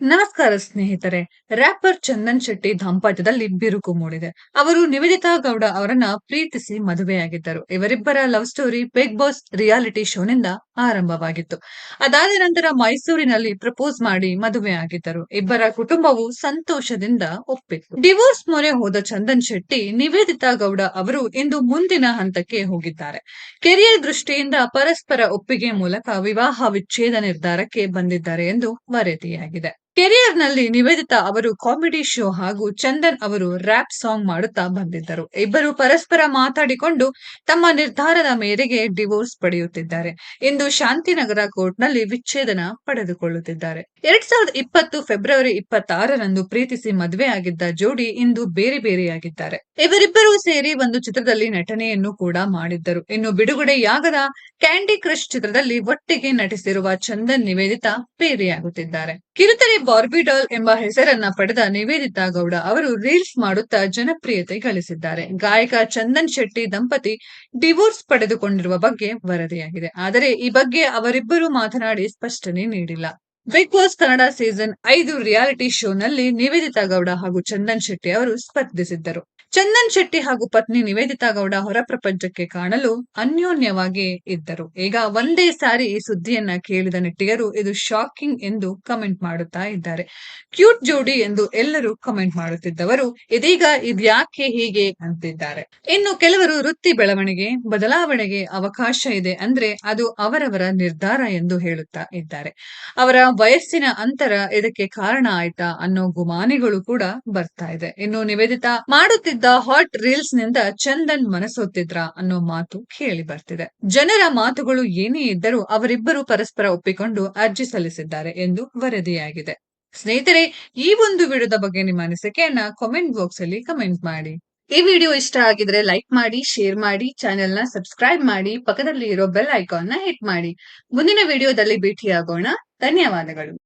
ನಮಸ್ಕಾರ ಸ್ನೇಹಿತರೆ. ರ್ಯಾಪರ್ ಚಂದನ್ ಶೆಟ್ಟಿ ದಾಂಪತ್ಯದಲ್ಲಿ ಬಿರುಕು ಮೂಡಿದೆ. ಅವರು ನಿವೇದಿತಾ ಗೌಡ ಅವರನ್ನ ಪ್ರೀತಿಸಿ ಮದುವೆಯಾಗಿದ್ದರು. ಇವರಿಬ್ಬರ love story Bigg Boss reality ಶೋನಿಂದ ಆರಂಭವಾಗಿತ್ತು. ಅದಾದ ನಂತರ ಮೈಸೂರಿನಲ್ಲಿ ಪ್ರಪೋಸ್ ಮಾಡಿ ಮದುವೆಯಾಗಿದ್ದರು. ಇಬ್ಬರ ಕುಟುಂಬವು ಸಂತೋಷದಿಂದ ಒಪ್ಪಿತ್ತು. ಡಿವೋರ್ಸ್ ಮೊರೆ ಹೋದ ಚಂದನ್ ಶೆಟ್ಟಿ, ನಿವೇದಿತಾ ಗೌಡ ಅವರು ಇಂದು ಮುಂದಿನ ಹಂತಕ್ಕೆ ಹೋಗಿದ್ದಾರೆ. ಕೆರಿಯರ್ ದೃಷ್ಟಿಯಿಂದ ಪರಸ್ಪರ ಒಪ್ಪಿಗೆ ಮೂಲಕ ವಿವಾಹ ವಿಚ್ಛೇದ ನಿರ್ಧಾರಕ್ಕೆ ಬಂದಿದ್ದಾರೆ ಎಂದು ವರದಿಯಾಗಿದೆ. ಕೆರಿಯರ್ನಲ್ಲಿ ನಿವೇದಿತಾ ಅವರು ಕಾಮಿಡಿ ಶೋ ಹಾಗೂ ಚಂದನ್ ಅವರು ರ್ಯಾಪ್ ಸಾಂಗ್ ಮಾಡುತ್ತಾ ಬಂದಿದ್ದರು. ಇಬ್ಬರು ಪರಸ್ಪರ ಮಾತಾಡಿಕೊಂಡು ತಮ್ಮ ನಿರ್ಧಾರದ ಮೇರೆಗೆ ಡಿವೋರ್ಸ್ ಪಡೆಯುತ್ತಿದ್ದಾರೆ. ಇಂದು ಶಾಂತಿನಗರ ಕೋರ್ಟ್ನಲ್ಲಿ ವಿಚ್ಛೇದನ ಪಡೆದುಕೊಳ್ಳುತ್ತಿದ್ದಾರೆ. ಎರಡ್ ಸಾವಿರದ ಇಪ್ಪತ್ತು ಫೆಬ್ರವರಿ ಇಪ್ಪತ್ತಾರರಂದು ಪ್ರೀತಿಸಿ ಮದುವೆ ಆಗಿದ್ದ ಜೋಡಿ ಇಂದು ಬೇರೆ ಬೇರೆಯಾಗಿದ್ದಾರೆ. ಇವರಿಬ್ಬರೂ ಸೇರಿ ಒಂದು ಚಿತ್ರದಲ್ಲಿ ನಟನೆಯನ್ನು ಕೂಡ ಮಾಡಿದ್ದರು. ಇನ್ನು ಬಿಡುಗಡೆಯಾಗದ ಕ್ಯಾಂಡಿ ಕ್ರಶ್ ಚಿತ್ರದಲ್ಲಿ ಒಟ್ಟಿಗೆ ನಟಿಸಿರುವ ಚಂದನ್ ನಿವೇದಿತಾ ಬೇರೆಯಾಗುತ್ತಿದ್ದಾರೆ. ಕಿರುತೆರೆ ಬಾರ್ಬಿಡಾಲ್ ಎಂಬ ಹೆಸರನ್ನ ಪಡೆದ ನಿವೇದಿತಾ ಗೌಡ ಅವರು ರೀಲ್ಸ್ ಮಾಡುತ್ತಾ ಜನಪ್ರಿಯತೆ ಗಳಿಸಿದ್ದಾರೆ. ಗಾಯಕ ಚಂದನ್ ಶೆಟ್ಟಿ ದಂಪತಿ ಡಿವೋರ್ಸ್ ಪಡೆದುಕೊಂಡಿರುವ ಬಗ್ಗೆ ವರದಿಯಾಗಿದೆ. ಆದರೆ ಈ ಬಗ್ಗೆ ಅವರಿಬ್ಬರು ಮಾತನಾಡಿ ಸ್ಪಷ್ಟನೆ ನೀಡಿಲ್ಲ. ಬಿಗ್ ಬಾಸ್ ಕನ್ನಡ ಸೀಸನ್ ಐದು ರಿಯಾಲಿಟಿ ಶೋನಲ್ಲಿ ನಿವೇದಿತಾ ಗೌಡ ಹಾಗೂ ಚಂದನ್ ಶೆಟ್ಟಿ ಅವರು ಸ್ಪರ್ಧಿಸಿದ್ದರು. ಚಂದನ್ ಶೆಟ್ಟಿ ಹಾಗೂ ಪತ್ನಿ ನಿವೇದಿತಾ ಗೌಡ ಹೊರ ಪ್ರಪಂಚಕ್ಕೆ ಕಾಣಲು ಅನ್ಯೋನ್ಯವಾಗಿ ಇದ್ದರು. ಈಗ ಒಂದೇ ಸಾರಿ ಈ ಸುದ್ದಿಯನ್ನ ಕೇಳಿದ ನೆಟ್ಟಿಗರು ಇದು ಶಾಕಿಂಗ್ ಎಂದು ಕಮೆಂಟ್ ಮಾಡುತ್ತಾ ಇದ್ದಾರೆ. ಕ್ಯೂಟ್ ಜೋಡಿ ಎಂದು ಎಲ್ಲರೂ ಕಮೆಂಟ್ ಮಾಡುತ್ತಿದ್ದವರು ಇದೀಗ ಇದ್ಯಾಕೆ ಹೀಗೆ ಅಂತಿದ್ದಾರೆ. ಇನ್ನು ಕೆಲವರು ವೃತ್ತಿ ಬೆಳವಣಿಗೆ, ಬದಲಾವಣೆಗೆ ಅವಕಾಶ ಇದೆ ಅಂದ್ರೆ ಅದು ಅವರವರ ನಿರ್ಧಾರ ಎಂದು ಹೇಳುತ್ತಾ ಇದ್ದಾರೆ. ಅವರ ವಯಸ್ಸಿನ ಅಂತರ ಇದಕ್ಕೆ ಕಾರಣ ಆಯ್ತಾ ಅನ್ನೋ ಗುಮಾನಿಗಳು ಕೂಡ ಬರ್ತಾ ಇದೆ. ಇನ್ನು ನಿವೇದಿತಾ ಮಾಡುತ್ತಿದ್ದ ಹಾಟ್ ರೀಲ್ಸ್ನಿಂದ ಚಂದನ್ ಮನಸೋತಿದ್ರ ಅನ್ನೋ ಮಾತು ಕೇಳಿ ಬರ್ತಿದೆ. ಜನರ ಮಾತುಗಳು ಏನೇ ಇದ್ದರೂ ಅವರಿಬ್ಬರು ಪರಸ್ಪರ ಒಪ್ಪಿಕೊಂಡು ಅರ್ಜಿ ಸಲ್ಲಿಸಿದ್ದಾರೆ ಎಂದು ವರದಿಯಾಗಿದೆ. ಸ್ನೇಹಿತರೆ, ಈ ಒಂದು ವಿಡಿಯೋದ ಬಗ್ಗೆ ನಿಮ್ಮ ಅನಿಸಿಕೆಯನ್ನ ಕಾಮೆಂಟ್ ಬಾಕ್ಸ್ ಅಲ್ಲಿ ಕಮೆಂಟ್ ಮಾಡಿ. ಈ ವಿಡಿಯೋ ಇಷ್ಟ ಆಗಿದ್ರೆ ಲೈಕ್ ಮಾಡಿ ಶೇರ್ ಮಾಡಿ ಚಾನೆಲ್ನ ಸಬ್ಸ್ಕ್ರೈಬ್ ಮಾಡಿ ಪಕ್ಕದಲ್ಲಿ ಇರೋ ಬೆಲ್ ಐಕಾನ್ನ ಹಿಟ್ ಮಾಡಿ. ಮುಂದಿನ ವಿಡಿಯೋದಲ್ಲಿ ಭೇಟಿಯಾಗೋಣ. ಧನ್ಯವಾದಗಳು.